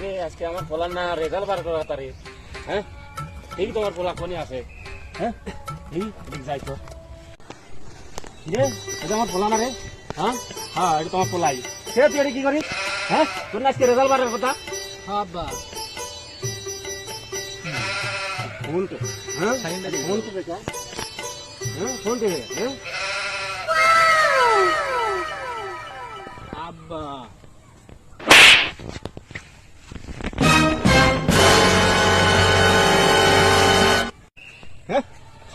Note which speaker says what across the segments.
Speaker 1: রে আজকে আমার পোলার না রেজাল্ট বার করা তারে হ্যাঁ? এই তোমার পোলা কোনে আছে। হ্যাঁ? এই যাই তো। রে এটা আমার পোলা না রে? হ্যাঁ? হ্যাঁ এটা তোমার পোলাই। সে তুই কি করিস? হ্যাঁ? তোর না আজকে রেজাল্ট বারের কথা?
Speaker 2: আব্বা
Speaker 1: ফোন তো। হ্যাঁ? ফোন তো দেখা। হ্যাঁ? ফোন তো হ্যাঁ?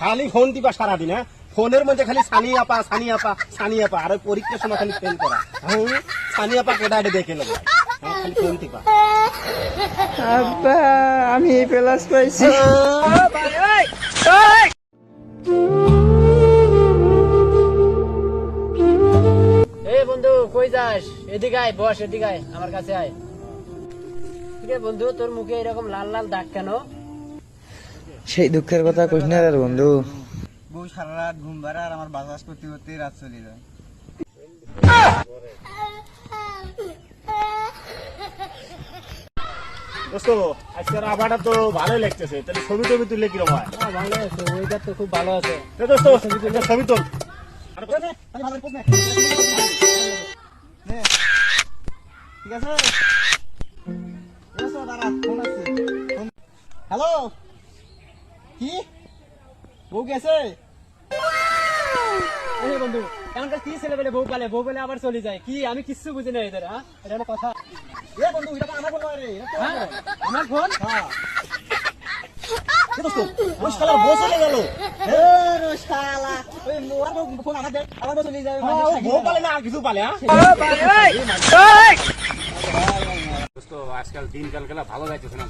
Speaker 1: খালি ফোন দিবা সারাদিন হ্যাঁ? ফোনের মধ্যে খালি সানি আপা সানি আপা সানি আপা আর পরীক্ষার সময় খালি ফেল করা। হ্যাঁ? সানি আপা কেটা এটা দেখে নেব। হ্যাঁ, খালি ফোন দিবা।
Speaker 3: আব্বা আমি প্লাস পাইছি।
Speaker 2: এ বন্ধু কই যাস? এদিকে আয় বস এদিকে আয় আমার কাছে আয়। বন্ধু তোর মুখে এরকম লাল লাল দাগ কেন?
Speaker 3: সেই দুঃখের কথা কইস না রে বন্ধু।
Speaker 4: বউ সারা রাত ঘুম পাড়ে আর আমার বাজাজ করতে করতে রাত চলে যায়।
Speaker 1: দোস্ত আজকের আবহাওয়াটা তো ভালোই লাগতেছে। তাহলে ছবি টবি তুললে কীরকম হয়?
Speaker 2: হ্যাঁ, ভালো আছে ওয়েদার তো খুব ভালো আছে।
Speaker 1: দোস্ত ছবি তুল।
Speaker 4: ঠিক আছে? ঠিক দাঁড়া ফোন আছে হ্যালো কি? বউ গেছে?
Speaker 2: বন্ধু এখনকার কি ছেলে বলে বউ পালে? বউ বলে আবার চলে যায়। কি? আমি কিচ্ছু বুঝি না এদের হ্যাঁ? এটা হলো কথা।
Speaker 4: এ বন্ধু এটা আমার ফোন নয় রে
Speaker 2: হ্যাঁ। আমার ফোন?
Speaker 4: হ্যাঁ।
Speaker 1: আজকাল দিনকাল ভালো যাইতেছে না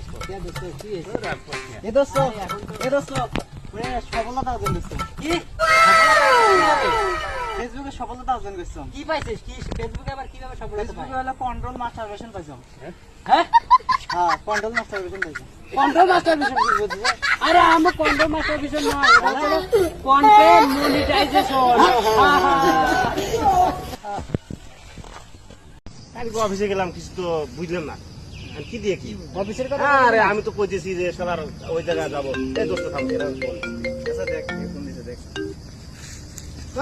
Speaker 4: ওরে সফলতা অর্জন করছ।
Speaker 2: কি?
Speaker 4: ফেসবুকে সফলতা অর্জন করছ।
Speaker 2: কি পাইছিস? কি ফেসবুকে আবার কীভাবে সফলতা
Speaker 4: ফেসবুকে
Speaker 2: পায়
Speaker 4: হলো কন্ট্রোল মাস্টারবেশন পাইছো।
Speaker 2: হ্যাঁ।
Speaker 4: হ্যাঁ? কন্ট্রোল মাস্টারবেশন পাইছো।
Speaker 2: কন্ট্রোল মাস্টার ভিশন কি বুঝছিস আরে আমার কন্ট্রোল মাস্টার ভিশন নয় এটা হলো কন্টেন্ট মনিটাইজেশন
Speaker 1: কালকে অফিসে গেলাম কিছু তো বুঝলাম না। কি দিয়ে কি?
Speaker 2: অফিসের কথা
Speaker 1: আরে আমি তো কইতেছি যে শালার ওই জায়গায় যাব। এই দোস্ত থাম এরা
Speaker 4: আচ্ছা দেখ ফোন দিছে দেখ।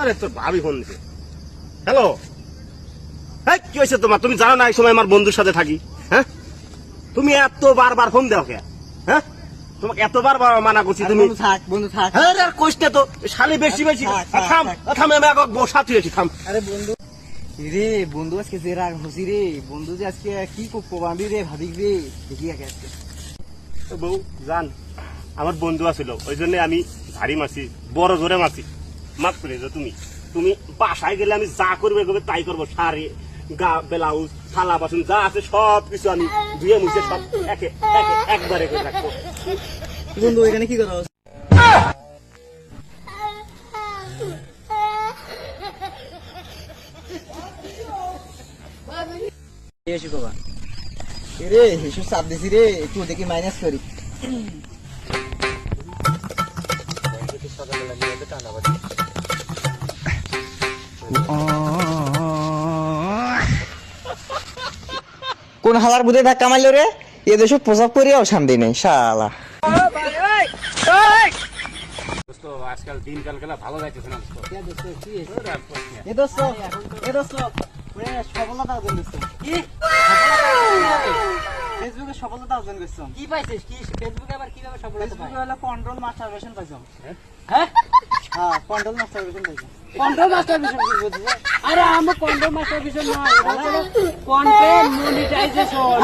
Speaker 1: আরে তোর ভাবি ফোন দিছে। হ্যালো? হ্যাঁ কি হয়েছে তোমার? তুমি জানো না এই সময় আমার বন্ধুর সাথে থাকি হ্যাঁ? তুমি এত বারবার ফোন দাও কে? হ্যাঁ? তোমাকে এতবার বার মানা করছি তুমি
Speaker 4: বন্ধু থাক বন্ধু থাক।
Speaker 1: হ্যাঁ আর কইতে তো শালি বেশি বেশি।
Speaker 4: থাক,
Speaker 1: থাম থাম আমি আগে বসা তুই থাম।
Speaker 4: আরে বন্ধু রে বন্ধু আজকে যে রাগ হসি রে বন্ধু যে আজকে কি প্রবাবি রে ভাবি রে দেখি আগে আজকে।
Speaker 1: তো বউ জান আমার বন্ধু আছিল ওই জন্য আমি ভারী মাছি বড় জোরে মাছি মাফ করে দাও তুমি। তুমি বাসায় গেলে আমি যা করবে করবে তাই করব। শাড়ি গা ব্লাউজ থালা বাসন যা আছে সব কিছু আমি ধুয়ে মুছে সব একে একে একবারে করে রাখব।
Speaker 4: বন্ধু এখানে কি করো
Speaker 2: এসে কবা
Speaker 4: রে হিসু চাপ দিছি রে একটু দেখি মাইনাস করি।
Speaker 3: কোন হালার বুধে ধাক্কা মারলো রে? এ দেশে প্রসাব করিয়াও শান্তি নেই শালা।
Speaker 1: আজকাল দিনকাল গেলা ভালো যাইতেছে না দোস্ত?
Speaker 4: এ দোস্ত এ দোস্ত। সফলতা অর্জন করছ।
Speaker 2: কি?
Speaker 4: ফেসবুকে সফলতা অর্জন করছ।
Speaker 2: কি পাইছিস? কি? ফেসবুকে আবার কীভাবে সফলতা
Speaker 4: ফেসবুকে হলো কন্ট্রোল মাস্টারবেশন পাইছো।
Speaker 2: হ্যাঁ?
Speaker 4: হ্যাঁ? কন্ট্রোল মাস্টারবেশন পাইছো।
Speaker 2: কন্ট্রোল মাস্টার ভিশন কি বুঝছিস আরে আমি কন্ট্রোল মাস্টার ভিশন নয় এটা হলো কন্টেন্ট মনিটাইজেশন